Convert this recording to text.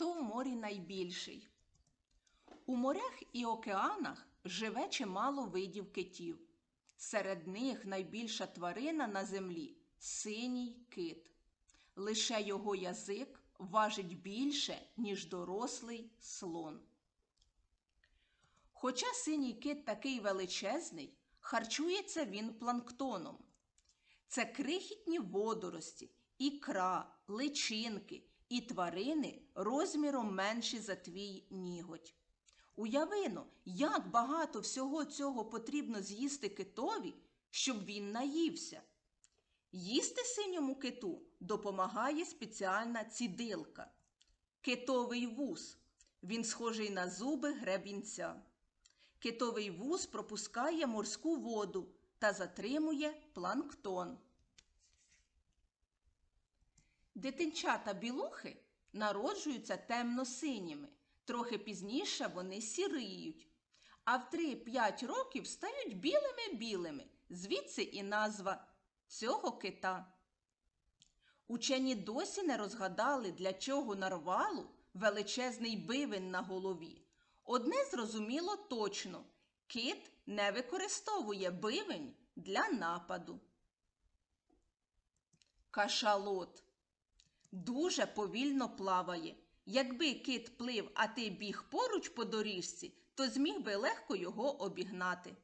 Хто в морі найбільший? У морях і океанах живе чимало видів китів. Серед них найбільша тварина на землі синій кит. Лише його язик важить більше, ніж дорослий слон. Хоча синій кит такий величезний, харчується він планктоном. Це крихітні водорості, ікра, личинки і тварини розміром менші за твій ніготь. Уявино, як багато всього цього потрібно з'їсти китові, щоб він наївся. Їсти синьому киту допомагає спеціальна цідилка. Китовий вуз. Він схожий на зуби гребінця. Китовий вуз пропускає морську воду та затримує планктон. Дитинчата білухи народжуються темно-синіми, трохи пізніше вони сіріють, а в 3-5 років стають білими-білими, звідси і назва цього кита. Учені досі не розгадали, для чого нарвалу величезний бивень на голові. Одне зрозуміло точно кит не використовує бивень для нападу. Кашалот дуже повільно плаває. Якби кит плив, а ти біг поруч по доріжці, то зміг би легко його обігнати.